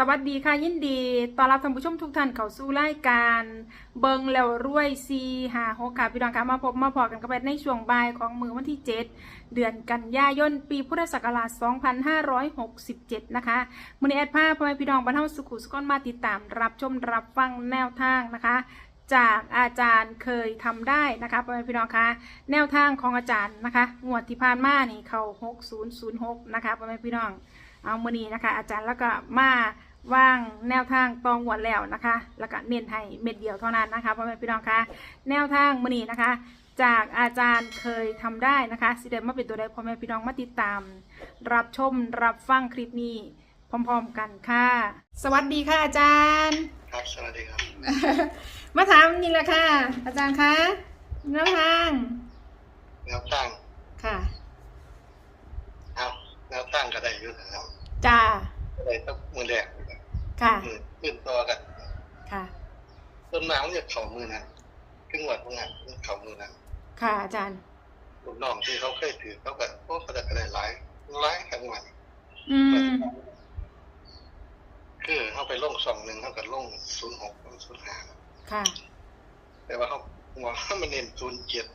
สวัสดีค่ะยินดีต้อนรับท่านผู้ชมทุกท่านเข้าสู่รายการ เบิงแล้วรวยซีหาหกค่ะพี่น้องคะมาพบมาพอกันกันไปในช่วงบ่ายของมือวันที่ 7 เดือนกันยายนปีพุทธศักราช 2567 นะคะมือนี้แอดภาพพ่อแม่พี่น้องบรรเทาสุขุสุขอนมาติดตามรับชมรับฟังแนวทางนะคะจากอาจารย์เคยทำได้นะคะพ่อแม่พี่น้องคะแนวทางของอาจารย์นะคะงวดที่ผ่านมานี่เขา6006 นะคะพ่อแม่พี่น้องเอามือนี้นะคะ อาจารย์แล้วก็มา ว่างแนวทางตองหวดแล้วนะคะ แล้วก็เน้นให้เม็ดเดียวเท่านั้นนะคะพ่อแม่พี่น้องคะแนวทางมือนี้นะคะ จากอาจารย์เคยทำได้นะคะสิเดมาเป็นตัวใดพ่อแม่พี่น้องมาติดตาม รับชมรับฟังคลิปนี้พร้อมๆกันค่ะ สวัสดีค่ะอาจารย์ ครับสวัสดีครับ มาถามนี่แหละค่ะ อาจารย์คะแนวทางแนวตั้งค่ะครับแนวตั้งก็ได้อยุ่นะครับจ้าก็ได้ต้องมือแรกนะ ครับค่ะมือขึ้นตัวกัน ค่ะต้นไม้มันจะเข่ามือนั้นครึ่งวัดพวกนั้นมันเข่ามือนั้นค่ะ อาจารย์ลูกน้องที่เขาเคยถือเขาก็โอ้เขาจะกระได้หลายหลายขันวันอืมคือเขาไปลงสองหนึ่งเขาก็ลงศูนย์หกศูนย์ห้าค่ะ แต่ว่าเขาหัวมันเน้นศูนย์เจ็ด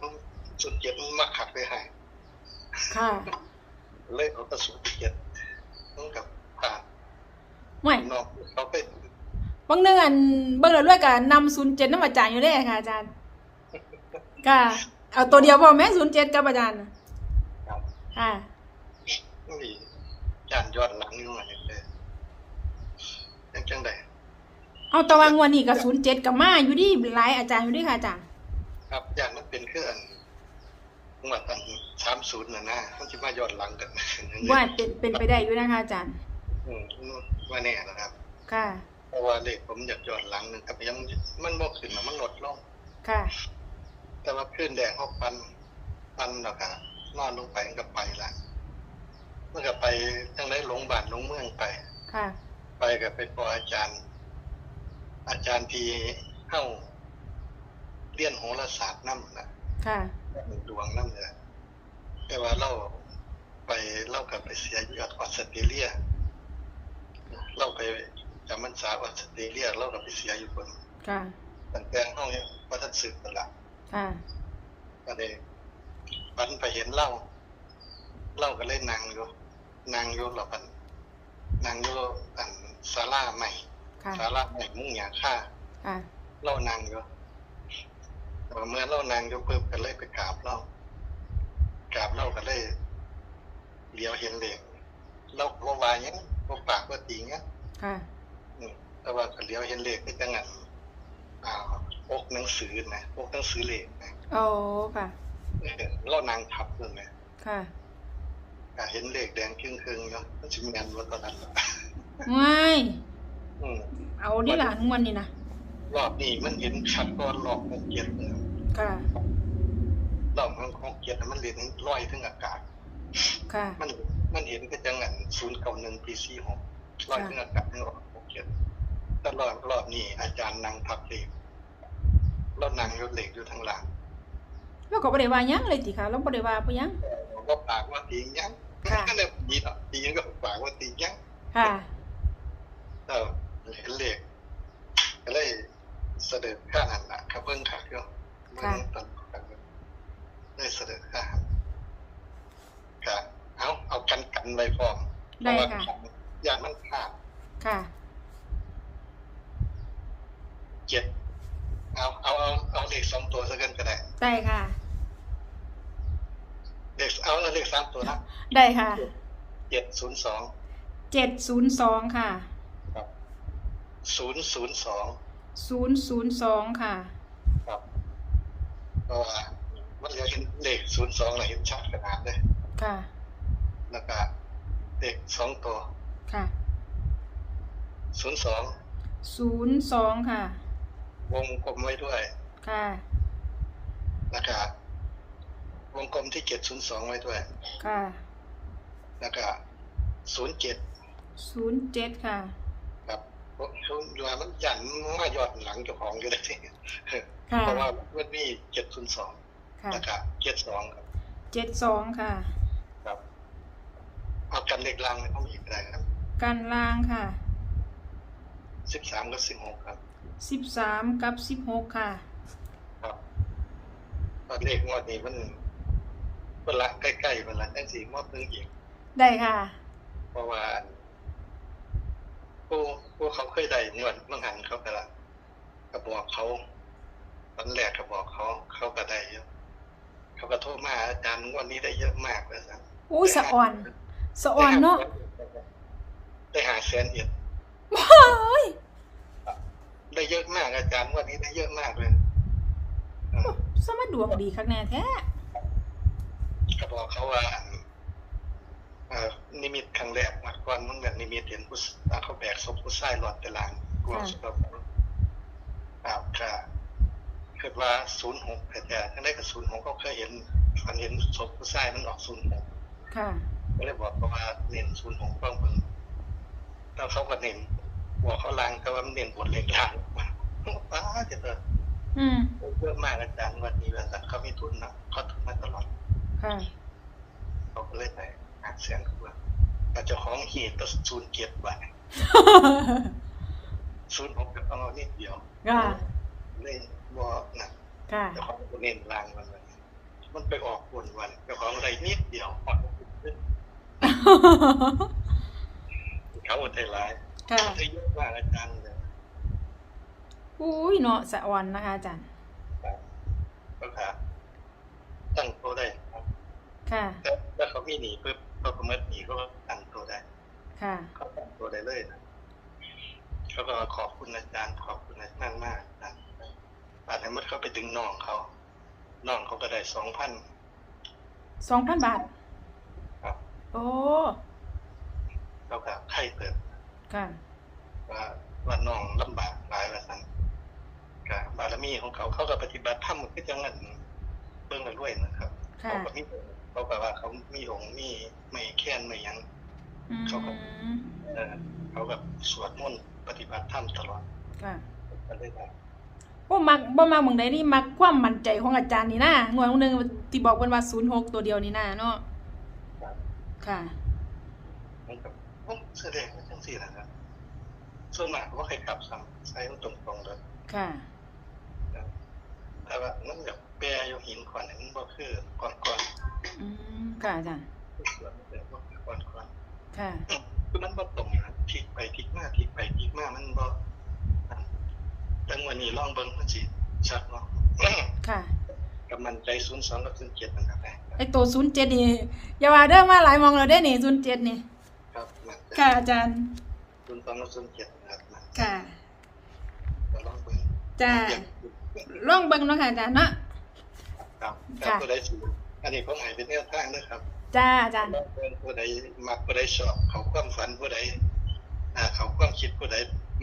ศูนย์เจ็ดมันมาขัดไปให้ค่ะ เลยเขาก็ศูนย์เจ็ดต้องกับผ่าน ห่วยลูกน้องเขาไปบางเนื่อนเบิ่งแล้วด้วยกับนำศูนย์เจ็ดน้ำอาจารย์อยู่ได้ค่ะอาจารย์ก็เอาตัวเดียวพอแม่ศูนย์เจ็ดกับอาจารย์น่ะครับค่ะนี่จานยอดหลังอยู่มาอย่างเดียวยังจังไดเอาตะวันงวันนี้กับศูนย์เจ็ดกับมาอยู่ดีหลายอาจารย์อยู่ดีค่ะอาจารย์ครับอย่างมันเป็นเครื่องงวดอันสามศูนย์นะนะมันจะมายอดหลังกันว่าเป็นเป็นไปได้อยู่นะคะอาจารย์อืม ว่าแน่นะครับ ค่ะ เพราะว่าเลขผมอยากยอดหลังหนึงครับยังมันบ่ขึ้นมามันลดลง ค่ะ แต่ว่าขึ้นแดงเขาปันปันแล้วก็นอนลงไปมันก็ไปละมันก็ไปทั้งได้ลงบ้านลงเมืองไป ค่ะ ไปกับไปพออาจารย์ อาจารย์ที่เข้าเรียนโหราศาสตร์นั่นนะค่ะดวงนั่นเลยแต่ว่าเราไปเล่ากับไปเสียอยู่ออสเตรเลียเราไป จำมันษาออสเตรเลียเรากับไปเสียอยู่คนค่ะตั้งแต่ห้องเนี่ยว่าท่านสืบกันละค่ะก็เลยปันไปเห็นเล่าเล่าก็เลยนางอยู่นางอยู่หรอปันนางอยู่อันศาลาใหม่ค่ะศาลาใหม่มุ่งหยาค่าค่ะเล่านางอยู่แต่ว่าเมื่อเล่านางอยู่ปุ๊บก็เลยไปกราบเล่ากราบเล่าก็เลยเลี้ยวเห็นเหล็กเล่าว่าวายังว่าปากว่าตีเงี้ยค่ะอืม แต่ว่าก็เลี้ยวเห็นเหล็กนี่จังหันอ่าอกหนังสือนะอกหนังสือเหล็กนะโอ้ค่ะเออเล่านางทับเลยนะค่ะก็เห็นเหล็กแดงครึ่งครึ่งๆเนาะมันจะแมนว่าตอนนั้นล่ะง่ายอืมเอาดิหลานงวันนี้นะรอบนี้มันเห็นชัดก็รอบหกเกียรติเลยค่ะรอบของหกเกียรติน่ะมันเห็นลอยถึงอากาศ ค่ะ มันมันเห็นก็จังหันศูนย์เก่าหนึ่งปีสี่หกลอยถึงอากาศนี่รอบหกเกียร ติแต่รอบรอบนี้อาจารย์นั่งทับเหล็กเรานั่งอยเหล็กอยู่ทางหลังแล้วก็บ่ได้ว่าหยังเลยติค่ะเราบ่ได้ว่าบ่หยังก็ปากว่าตีนยังค่ะก็เลยตีนตีนก็ปากว่าตีนยังค่ะเออเห็นเหล็กก็เลยเสด็จข้าหันหลังขับเบิ้งขาก็เบิ้งตอนกันได้เสด็จข้าหันก็เอาเอากันกันไว้พร้อมได้ค่ะ เพราว่าอย่างมันขาด ค่ะ เจ็ดเอาเอาเอาเอาเลขสองตัวซะกันก็ ได้ได้ค่ะเลขเอาเลขสามตัวนะได้ค่ะเจ็ดศูนย์สองเจ็ดศูนย์สองค่ะครับศูนย์ศูนย์สองศูนย์ศูนย์สองค่ะครับเพราะว่ามันเหลือเห็นเลขศูนย์สองเห็นชัดขนาดเลยค่ะแล้วก็เลขสองตัวค่ะศูนย์สองศูนย์สองค่ะ วงกลมไว้ด้วย ค่ะ แล้วก็วงกลมที่เจ็ดศูนย์สองไว้ด้วย ค่ะแล้วก็ศูนย์เจ็ดศูนย์เจ็ดค่ะ ครับเพราะเขาอยู่ว่ามันยันมายอดหลังเจ้าของอยู่เลยที่ค่ะเพราะว่ามันมีเจ็ดศูนย์สองค่ะแล้วก็เจ็ดสองครับเจ็ดสองค่ะ ครับเอากันเล็กลังเนี่ยเขามีอีกอะไรครับกันลางค่ะสิบสามกับสิบหกครับสิบสามกับสิบหกค่ะครับตอน เลขงวดนี้มันเวลาใกล้ๆเวลาตั้งสี่งวดหนึงอีกได้ค่ะ เพราะว่าผู้ผู้เขาเคยได้งวดเมื่อหันเขาแต่ละก็บอกเขาตอนแรกก็บอกเขาเขาก็ได้เยอะเขาก็โทรมาอาจารย์งวดนี้ได้เยอะมากเลยสัอู้สะอ่อนสะอ่อนเนาะได้หาแสนเอ็ดโอ้ยได้เยอะมากอาจารย์งวันนี้ได้เยอะมากเลยเออ สมาดวงดีคักแน่แท้ก็บอกเขาว่าเอ่อนิมิตครั้งแรกมาก่อนมันแบบนิมิตเห็นผู้อ่าเขาแบกศพผู้ชายหลอดแต่หลางกลัวศพอ้าวค่ะคิดว่าศูนย์หกแต่แต่ทั้งได้กับศูนย์หกเขาเคยเห็นฝันเห็นศพผู้ชายมันออกศูนย์หกค่ะ ก็เลยบอกเขาว่าเน้นศูนย์หกบ้างเพิ่งแล้วเขาก็เน้นบอกเขาลางแต่ว่ามันเน้นบทเล็กลางป้าจะเปิดอืม เยอะมากอาจารย์วันนี้บริษัทเขามีทุนนะเขาทุนมาตลอดค่ะเขาก็เลยไปหาเสียงกันว่าแต่เจ้าของหีบก็ศูนย์เกียรติบาทศูนย์หกกับเอานิดเดียวค่ะเล่นบอกนะค่ะเจ้าของก็เน้นลางมันเลยมันไปออกบนวันเจ้าของอะไรนิดเดียวออกเขาอดใจร้ายค่ะได้เยอะมากอาจารย์เลยอุ้ยเนาะสะอ่อนนะคะอาจารย์ ก็ค่ะตั้งตัวได้ครับค่ะแต่ถ้าเขามีหนีปุ๊บเขาก็เมื่อหนีเขาก็ตั้งตัวได้ ค่ะเขาตั้งตัวได้เลยนะเขาก็ขอบคุณอาจารย์ขอบคุณอาจารย์มากนะป่านนี้มันเขาไปดึงน้องเขาน้องเขาก็ได้สองพันสองพันบาทครับโอ้เขาก็ไข่เติบค่ะว่าว่าน้องลำบากหลายว่าสั่นกับบาร มีของเขาเขาก็ปฏิบัติธรรมก็จังนั้นเบิ่งกันด้วยนะครับค่ะเขาก็มีเขาก็ว่าเขามีองค์มีไม่แค้นไม่หยังอืมเขาก็เออเขาแบบสวดมนต์ปฏิบัติธรรมตลอดค่ะก็เลยได้โอ้มักบ่มาหมองใดนี่มักความมั่นใจของอาจารย์นี่นะงวดหนึงที่บอกเพิ่นว่า06ตัวเดียวนี่นะเนาะค่ะมันกับผมแสดงว่าจังสี่นะครับส่วนมากว่าใครขับซ้ำใช้มันตรงๆเลยค่ะ แต่ว่ามันแบบแปรอยู่หินขวานมันบ่คือก่อนก่อนอืมค่ะอาจารย์สวนมันแบบว่าก่อนก่อนค่ะคือมันบ่ตรงนะพลิกไปพลิกมาพลิกไปพลิกมามันบ่แต่วันนี้ลองเบิ่งมันสิชัดเนาะค่ะกับมันใจ02กับ07นะครับไอตัว07นี่อย่าว่าเด้อมาหลายหมองแล้วเด้นี่07นี่ครับมันใจค่ะอาจารย์02กับ07นะครับมันค่ะก็ลองเบิ่งจ้า ลองเบิ่งเนาะค่ะอาจารย์เนาะ ครับค่ะผู้ใดสูอันนี้ผมใหายเป็นแนวทางนะครับ จ้าอาจารย์ผู้ใดมักผู้ใดชอบเขาความฝันผู้ใดอ่าเขาความคิดผู้ใด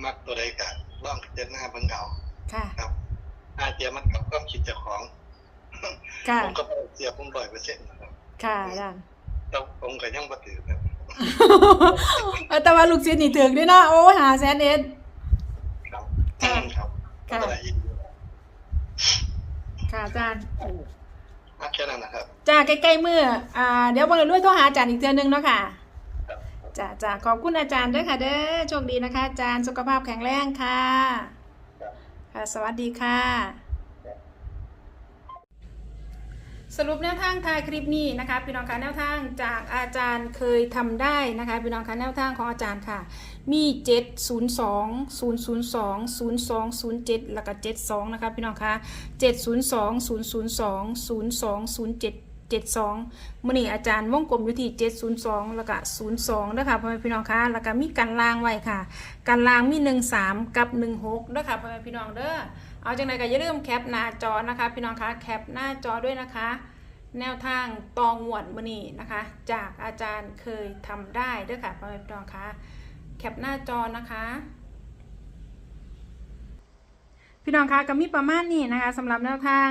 มักตัวใดก็ลองพิจารณาเบิ่งเอาค่ะครับอาเจียมันกับความคิดเจ้าของค่ะผมก็บ่ได้เสียผมร้อยเปอร์เซ็นต์นะครับค่ะอาจารย์แต่ผมก็ยังบ่ถือครับเออแต่ว่าลูกศิษย์นี่ถึงด้วยเนาะโอ้หาแสนเอ็ด ครับค่ะครับค่ะก็ได้ยินอยู่ ค่ะอาจารย์มาแค่นั้นนะครับจ้าใกล้ๆมืออ่าเดี๋ยวบนรวยโทรหาอาจารย์อีกเทื่อนึงเนาะค่ะครับจ้าจ้าขอบคุณอาจารย์ด้วยค่ะเด้อโชคดีนะคะ อาจารย์สุขภาพแข็งแรงค่ะครับค่ะ สวัสดีค่ะ สรุปแนวทางท้ายคลิปนี้นะคะพี่น้องคะแนวทางจากอาจารย์เคยทำได้นะคะพี่น้องคะแนวทางของอาจารย์ค่ะ มี702 002 0207แล้วก็72นะคะพี่น้องคะ702 002 0207 72มื่อนี้อาจารย์วงกลมอยู่ที่702แล้วก็02นะคะพ่อแม่พี่น้องคะแล้วก็มีกันลางไว้ค่ะกันลางมี13กับ16นะคะพ่อแม่พี่น้องเด้อเอาจังไดก็อย่าลืมแคปหน้าจอนะคะ พี่น้องคะแคปหน้าจอด้วยนะคะ แนวทางตองหวดมือนี้นะคะ จากอาจารย์เคยทำได้เด้วยค่ะพ่อแม่พี่น้องคะ แคปหน้าจอนะคะพี่น้องคะก็มีประมาณนี้นะคะสำหรับแนวทาง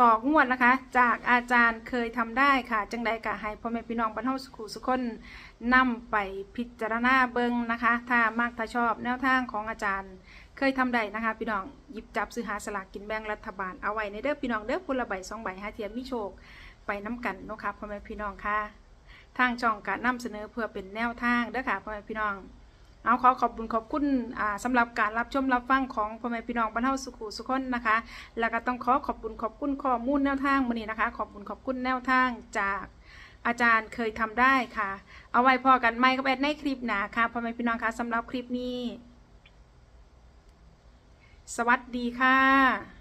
ต่องวดนะคะ จากอาจารย์เคยทำได้ค่ะ จังใดก็ให้พ่อแม่พี่น้องบรรเทาสุขุสุขคนนำไปพิจารณาเบิงนะคะ ถ้ามากถ้าชอบแนวทางของอาจารย์เคยทำได้นะคะ พี่น้องหยิบจับซื้อหาสลากกินแบ่งรัฐบาลเอาไว้ในเด้อพี่น้องเด้อพุละใบสองใบห้าเทียมมีโชคไปน้ำกันนะคะพ่อแม่พี่น้องค่ะ ทางช่องการนำเสนอเพื่อเป็นแนวทางเด้อค่ะพ่อแม่พี่น้อง เอาขอขอบคุณขอบคุณอ่าสำหรับการรับชมรับฟังของพ่อแม่พี่น้องบ้านเฮาสุขุสุขคนนะคะ แล้วก็ต้องขอขอบคุณขอบคุณข้อมูลแนวทางมื้อนี้นะคะ ขอบคุณขอบคุณแนวทางจากอาจารย์เคยทำได้ค่ะ เอาไว้พอกันไหมกับแอดในคลิปหนาค่ะพ่อแม่พี่น้องคะสำหรับคลิปนี้ สวัสดีค่ะ